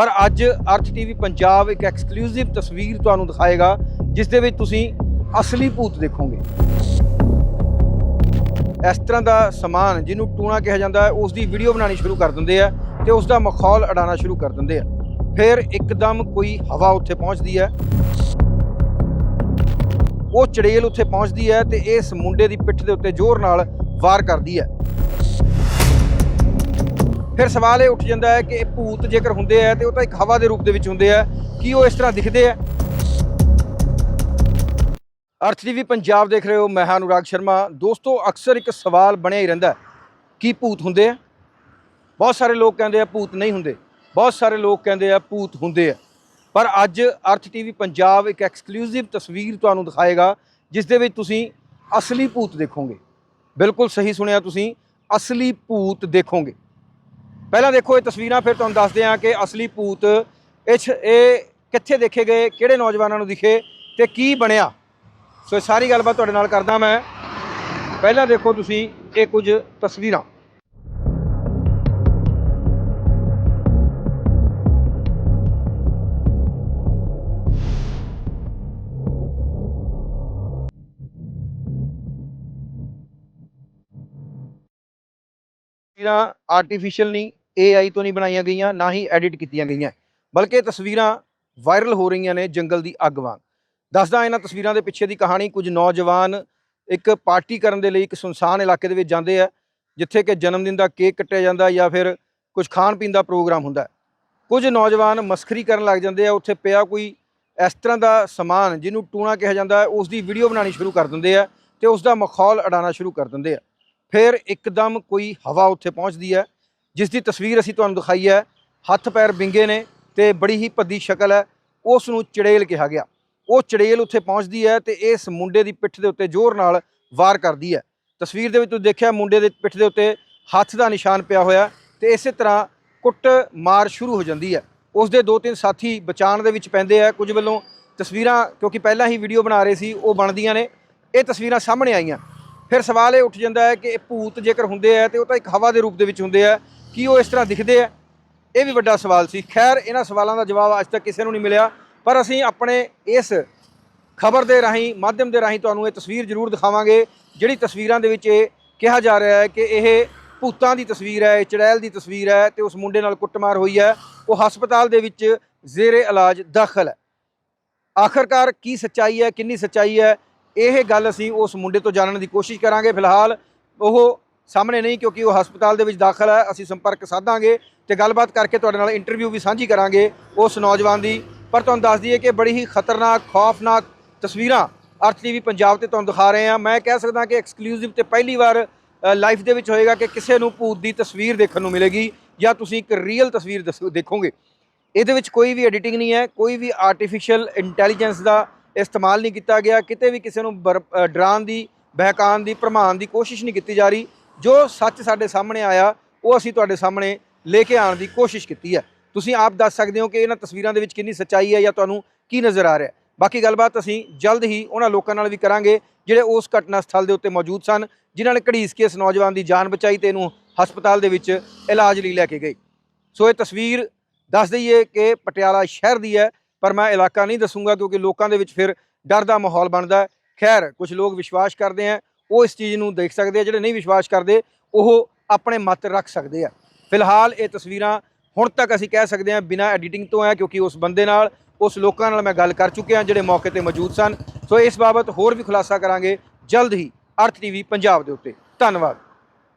ਪਰ ਅੱਜ ਅਰਥ ਟੀਵੀ ਪੰਜਾਬ ਇੱਕ ਐਕਸਕਲੂਸਿਵ ਤਸਵੀਰ ਤੁਹਾਨੂੰ ਦਿਖਾਏਗਾ, ਜਿਸ ਦੇ ਵਿੱਚ ਤੁਸੀਂ ਅਸਲੀ ਭੂਤ ਦੇਖੋਗੇ। ਇਸ ਤਰ੍ਹਾਂ ਦਾ ਸਮਾਨ ਜਿਹਨੂੰ ਟੂਣਾ ਕਿਹਾ ਜਾਂਦਾ ਹੈ ਉਸ ਦੀ ਵੀਡੀਓ ਬਣਾਉਣੀ ਸ਼ੁਰੂ ਕਰ ਦਿੰਦੇ ਆ ਤੇ ਉਸ ਦਾ ਮਖੌਲ ਉਡਾਉਣਾ ਸ਼ੁਰੂ ਕਰ ਦਿੰਦੇ ਆ। ਫਿਰ ਇੱਕਦਮ ਕੋਈ ਹਵਾ ਉੱਥੇ ਪਹੁੰਚਦੀ ਹੈ। ਉਹ ਚੜੇਲ ਉੱਥੇ ਪਹੁੰਚਦੀ ਹੈ ਤੇ ਇਸ ਮੁੰਡੇ ਦੀ ਪਿੱਠ ਦੇ ਉੱਤੇ ਜ਼ੋਰ ਨਾਲ ਵਾਰ ਕਰਦੀ ਹੈ। ਫਿਰ ਸਵਾਲ ਇਹ ਉੱਠ ਜਾਂਦਾ ਹੈ ਕਿ ਇਹ ਭੂਤ ਜੇਕਰ ਹੁੰਦੇ ਆ ਤੇ ਉਹ ਤਾਂ ਇੱਕ ਹਵਾ ਦੇ ਰੂਪ ਦੇ ਵਿੱਚ ਹੁੰਦੇ ਆ, ਕੀ ਉਹ ਇਸ ਤਰ੍ਹਾਂ ਦਿਖਦੇ ਆ? ਅਰਥ ਟੀਵੀ ਪੰਜਾਬ ਦੇਖ ਰਹੇ ਹੋ, ਮੈਂ ਹਾਂ ਅਨੁਰਾਗ ਸ਼ਰਮਾ। ਦੋਸਤੋ, ਅਕਸਰ ਇੱਕ ਸਵਾਲ ਬਣਿਆ ਹੀ ਰਹਿੰਦਾ ਕੀ ਭੂਤ ਹੁੰਦੇ ਆ? ਬਹੁਤ ਸਾਰੇ ਲੋਕ ਕਹਿੰਦੇ ਆ ਭੂਤ ਨਹੀਂ ਹੁੰਦੇ। ਬਹੁਤ ਸਾਰੇ ਲੋਕ ਕਹਿੰਦੇ ਆ ਭੂਤ ਹੁੰਦੇ ਆ। ਪਰ ਅੱਜ ਅਰਥ ਟੀਵੀ ਪੰਜਾਬ ਇੱਕ ਐਕਸਕਲੂਸਿਵ ਤਸਵੀਰ ਤੁਹਾਨੂੰ ਦਿਖਾਏਗਾ, ਜਿਸ ਦੇ ਵਿੱਚ ਤੁਸੀਂ ਅਸਲੀ ਭੂਤ ਦੇਖੋਗੇ। ਬਿਲਕੁਲ ਸਹੀ ਸੁਣਿਆ ਤੁਸੀਂ, ਅਸਲੀ ਭੂਤ ਦੇਖੋਗੇ। ਪਹਿਲਾਂ ਦੇਖੋ ਇਹ ਤਸਵੀਰਾਂ ਫਿਰ ਤੁਹਾਨੂੰ ਦੱਸਦੇ ਹਾਂ ਕਿ ਅਸਲੀ ਭੂਤ ਇਹ ਇਹ ਕਿੱਥੇ ਦੇਖੇ ਗਏ, ਕਿਹੜੇ ਨੌਜਵਾਨਾਂ ਨੂੰ ਦਿਖੇ ਤੇ ਕੀ ਬਣਿਆ। ਸੋ ਇਹ ਸਾਰੀ ਗੱਲਬਾਤ ਤੁਹਾਡੇ ਨਾਲ ਕਰਦਾ ਮੈਂ। ਪਹਿਲਾਂ ਦੇਖੋ ਤੁਸੀਂ ਇਹ ਕੁਝ ਤਸਵੀਰਾਂ। ਤਸਵੀਰਾਂ ਆਰਟੀਫੀਸ਼ੀਅਲ ਨਹੀਂ AI ਤੋਂ ਨਹੀਂ ਬਣਾਈਆਂ ਗਈਆਂ, ਨਾ ਹੀ ਐਡਿਟ ਕੀਤੀਆਂ ਗਈਆਂ। ਬਲਕਿ ਤਸਵੀਰਾਂ ਵਾਇਰਲ ਹੋ ਰਹੀਆਂ ਨੇ ਜੰਗਲ ਦੀ ਅੱਗ ਵਾਂਗ। ਦੱਸਦਾ ਇਹਨਾਂ ਤਸਵੀਰਾਂ ਦੇ ਪਿੱਛੇ ਦੀ ਕਹਾਣੀ, ਕੁਝ ਨੌਜਵਾਨ ਇੱਕ ਪਾਰਟੀ ਕਰਨ ਦੇ ਲਈ ਇੱਕ ਸੁਨਸਾਨ ਇਲਾਕੇ ਦੇ ਵਿੱਚ ਜਾਂਦੇ ਆ, ਜਿੱਥੇ ਕਿ ਜਨਮ ਦਿਨ ਦਾ ਕੇਕ ਕੱਟਿਆ ਜਾਂਦਾ ਜਾਂ ਫਿਰ ਕੁਝ ਖਾਣ ਪੀਣ ਦਾ ਪ੍ਰੋਗਰਾਮ ਹੁੰਦਾ। ਕੁਝ ਨੌਜਵਾਨ ਮਸਖਰੀ ਕਰਨ ਲੱਗ ਜਾਂਦੇ ਆ, ਉੱਥੇ ਪਿਆ ਕੋਈ ਇਸ ਤਰ੍ਹਾਂ ਦਾ ਸਮਾਨ ਜਿਹਨੂੰ ਟੂਣਾ ਕਿਹਾ ਜਾਂਦਾ ਉਸ ਦੀ ਵੀਡੀਓ ਬਣਾਉਣੀ ਸ਼ੁਰੂ ਕਰ ਦਿੰਦੇ ਆ ਤੇ ਉਸ ਦਾ ਮਖੌਲ ਉਡਾਉਣਾ ਸ਼ੁਰੂ ਕਰ ਦਿੰਦੇ ਆ। ਫਿਰ ਇੱਕਦਮ ਕੋਈ ਹਵਾ ਉੱਥੇ ਪਹੁੰਚਦੀ ਹੈ ਜਿਸ ਦੀ ਤਸਵੀਰ ਅਸੀਂ ਤੁਹਾਨੂੰ ਦਿਖਾਈ ਹੈ, ਹੱਥ ਪੈਰ ਵਿੰਗੇ ਨੇ ਤੇ ਬੜੀ ਹੀ ਭੱਦੀ ਸ਼ਕਲ ਹੈ, ਉਸ ਨੂੰ ਚੜੇਲ ਕਿਹਾ ਗਿਆ। ਉਹ ਚੜੇਲ ਉੱਥੇ ਪਹੁੰਚਦੀ ਹੈ ਤੇ ਇਸ ਮੁੰਡੇ ਦੀ ਪਿੱਠ ਦੇ ਉੱਤੇ ਜ਼ੋਰ ਨਾਲ ਵਾਰ ਕਰਦੀ ਹੈ। ਤਸਵੀਰ ਦੇ ਵਿੱਚ ਤੁਸੀਂ ਦੇਖਿਆ ਮੁੰਡੇ ਦੇ ਪਿੱਠ ਦੇ ਉੱਤੇ ਹੱਥ ਦਾ ਨਿਸ਼ਾਨ ਪਿਆ ਹੋਇਆ ਤੇ ਇਸੇ ਤਰ੍ਹਾਂ ਕੁੱਟ ਮਾਰ ਸ਼ੁਰੂ ਹੋ ਜਾਂਦੀ ਹੈ। ਉਸ ਦੇ ਦੋ ਤਿੰਨ ਸਾਥੀ ਬਚਾਉਣ ਦੇ ਵਿੱਚ ਪੈਂਦੇ ਆ। ਕੁਝ ਵੱਲੋਂ ਤਸਵੀਰਾਂ, ਕਿਉਂਕਿ ਪਹਿਲਾਂ ਹੀ ਵੀਡੀਓ ਬਣਾ ਰਹੇ ਸੀ, ਉਹ ਬਣਦੀਆਂ ਨੇ। ਇਹ ਤਸਵੀਰਾਂ ਸਾਹਮਣੇ ਆਈਆਂ। ਫਿਰ ਸਵਾਲ ਇਹ ਉੱਠ ਜਾਂਦਾ ਹੈ ਕਿ ਇਹ ਭੂਤ ਜੇਕਰ ਹੁੰਦੇ ਆ ਤੇ ਉਹ ਤਾਂ ਇੱਕ ਹਵਾ ਦੇ ਰੂਪ ਦੇ ਵਿੱਚ ਹੁੰਦੇ ਆ, ਕੀ ਉਹ ਇਸ ਤਰ੍ਹਾਂ ਦਿਖਦੇ ਆ? ਇਹ ਵੀ ਵੱਡਾ ਸਵਾਲ ਸੀ। ਖੈਰ, ਇਹਨਾਂ ਸਵਾਲਾਂ ਦਾ ਜਵਾਬ ਅੱਜ ਤੱਕ ਕਿਸੇ ਨੂੰ ਨਹੀਂ ਮਿਲਿਆ, ਪਰ ਅਸੀਂ ਆਪਣੇ ਇਸ ਖਬਰ ਦੇ ਰਾਹੀਂ, ਮਾਧਿਅਮ ਦੇ ਰਾਹੀਂ ਤੁਹਾਨੂੰ ਇਹ ਤਸਵੀਰ ਜ਼ਰੂਰ ਦਿਖਾਵਾਂਗੇ, ਜਿਹੜੀ ਤਸਵੀਰਾਂ ਦੇ ਵਿੱਚ ਇਹ ਕਿਹਾ ਜਾ ਰਿਹਾ ਹੈ ਕਿ ਇਹ ਭੂਤਾਂ ਦੀ ਤਸਵੀਰ ਹੈ, ਇਹ ਚੜੈਲ ਦੀ ਤਸਵੀਰ ਹੈ ਤੇ ਉਸ ਮੁੰਡੇ ਨਾਲ ਕੁੱਟਮਾਰ ਹੋਈ ਹੈ। ਉਹ ਹਸਪਤਾਲ ਦੇ ਵਿੱਚ ਜ਼ੇਰੇ ਇਲਾਜ ਦਾਖਲ ਹੈ। ਆਖਰਕਾਰ ਕੀ ਸੱਚਾਈ ਹੈ, ਕਿੰਨੀ ਸੱਚਾਈ ਹੈ? ਇਹ ਗੱਲ ਅਸੀਂ ਉਸ ਮੁੰਡੇ ਤੋਂ ਜਾਣਨ ਦੀ ਕੋਸ਼ਿਸ਼ ਕਰਾਂਗੇ। ਫਿਲਹਾਲ ਉਹ ਸਾਹਮਣੇ ਨਹੀਂ ਕਿਉਂਕਿ ਉਹ ਹਸਪਤਾਲ ਦੇ ਵਿੱਚ ਦਾਖਲ ਹੈ। ਅਸੀਂ ਸੰਪਰਕ ਸਾਧਾਂਗੇ ਤੇ ਗੱਲਬਾਤ ਕਰਕੇ ਤੁਹਾਡੇ ਨਾਲ ਇੰਟਰਵਿਊ ਵੀ ਸਾਂਝੀ ਕਰਾਂਗੇ ਉਸ ਨੌਜਵਾਨ ਦੀ। ਪਰ ਤੁਹਾਨੂੰ ਦੱਸ ਦਈਏ ਕਿ ਬੜੀ ਹੀ ਖਤਰਨਾਕ, ਖੌਫਨਾਕ ਤਸਵੀਰਾਂ ਅਰਥ ਟੀਵੀ ਪੰਜਾਬ ਤੇ ਤੁਹਾਨੂੰ ਦਿਖਾ ਰਹੇ ਹਾਂ। ਮੈਂ ਕਹਿ ਸਕਦਾ ਕਿ ਐਕਸਕਲੂਸਿਵ ਤੇ ਪਹਿਲੀ ਵਾਰ ਲਾਈਫ ਦੇ ਵਿੱਚ ਹੋਏਗਾ ਕਿ ਕਿਸੇ ਨੂੰ ਭੂਤ ਦੀ ਤਸਵੀਰ ਦੇਖਣ ਨੂੰ ਮਿਲੇਗੀ ਜਾਂ ਤੁਸੀਂ ਇੱਕ ਰੀਅਲ ਤਸਵੀਰ ਦਸ- ਦੇਖੋਗੇ। ਇਹਦੇ ਵਿੱਚ ਕੋਈ ਵੀ ਐਡੀਟਿੰਗ ਨਹੀਂ ਹੈ, ਕੋਈ ਵੀ ਆਰਟੀਫੀਸ਼ੀਅਲ ਇੰਟੈਲੀਜੈਂਸ ਦਾ ਇਸਤੇਮਾਲ ਨਹੀਂ ਕੀਤਾ ਗਿਆ, ਕਿਤੇ ਵੀ ਕਿਸੇ ਨੂੰ ਬਰ- ਡਰਾਉਣ ਦੀ ਬਹਿਕਾਨ ਦੀ, ਭਰਮਾਉਣ ਦੀ ਕੋਸ਼ਿਸ਼ ਨਹੀਂ ਕੀਤੀ ਜਾ ਰਹੀ। ਜੋ ਸੱਚ ਸਾਡੇ ਸਾਹਮਣੇ ਆਇਆ, ਉਹ ਅਸੀਂ ਤੁਹਾਡੇ ਸਾਹਮਣੇ ਲੈ ਕੇ ਆਉਣ ਦੀ ਕੋਸ਼ਿਸ਼ ਕੀਤੀ ਹੈ। ਤੁਸੀਂ ਆਪ ਦੱਸ ਸਕਦੇ ਹੋ ਕਿ ਇਹਨਾਂ ਤਸਵੀਰਾਂ ਦੇ ਵਿੱਚ ਕਿੰਨੀ ਸੱਚਾਈ ਹੈ ਜਾਂ ਤੁਹਾਨੂੰ ਕੀ ਨਜ਼ਰ ਆ ਰਿਹਾ ਬਾਕੀ ਗੱਲਬਾਤ ਅਸੀਂ ਜਲਦ ਹੀ ਉਹਨਾਂ ਲੋਕਾਂ ਨਾਲ ਵੀ ਕਰਾਂਗੇ, ਜਿਹੜੇ ਉਸ ਘਟਨਾ ਸਥਲ ਦੇ ਉੱਤੇ ਮੌਜੂਦ ਸਨ, ਜਿਨ੍ਹਾਂ ਨੇ ਘੜੀਸ ਕੇ ਇਸ ਨੌਜਵਾਨ ਦੀ ਜਾਨ ਬਚਾਈ ਤੇ ਇਹਨੂੰ ਹਸਪਤਾਲ ਦੇ ਵਿੱਚ ਇਲਾਜ ਲਈ ਲੈ ਕੇ ਗਏ। ਸੋ ਇਹ ਤਸਵੀਰ ਦੱਸ ਦਈਏ ਕਿ ਪਟਿਆਲਾ ਸ਼ਹਿਰ ਦੀ ਹੈ ਪਰ ਮੈਂ ਇਲਾਕਾ ਨਹੀਂ ਦੱਸੂਗਾ ਕਿਉਂਕਿ ਲੋਕਾਂ ਦੇ ਵਿੱਚ ਫਿਰ ਡਰ ਦਾ ਮਾਹੌਲ ਬਣਦਾ ਖੈਰ ਕੁਝ ਲੋਕ ਵਿਸ਼ਵਾਸ ਕਰਦੇ ਆ, ਉਹ ਇਸ ਚੀਜ਼ ਨੂੰ ਦੇਖ ਸਕਦੇ ਆ, ਜਿਹੜੇ ਨਹੀਂ ਵਿਸ਼ਵਾਸ ਕਰਦੇ, ਉਹ ਆਪਣੇ ਮਤ ਰੱਖ ਸਕਦੇ ਆ। ਫਿਲਹਾਲ ਇਹ ਤਸਵੀਰਾਂ ਹੁਣ ਤੱਕ ਅਸੀਂ ਕਹਿ ਸਕਦੇ ਹਾਂ ਬਿਨਾਂ ਐਡੀਟਿੰਗ ਤੋਂ ਹੈ, ਕਿਉਂਕਿ ਉਸ ਬੰਦੇ ਨਾਲ, ਉਸ ਲੋਕਾਂ ਨਾਲ ਮੈਂ ਗੱਲ ਕਰ ਚੁੱਕਿਆ, ਜਿਹੜੇ ਮੌਕੇ ਤੇ ਮੌਜੂਦ ਸਨ। ਸੋ ਇਸ ਬਾਬਤ ਹੋਰ ਵੀ ਖੁਲਾਸਾ ਕਰਾਂਗੇ। ਜਲਦ ਹੀ ਅਰਥ ਟੀਵੀ ਪੰਜਾਬ ਦੇ ਉੱਤੇ। ਧੰਨਵਾਦ।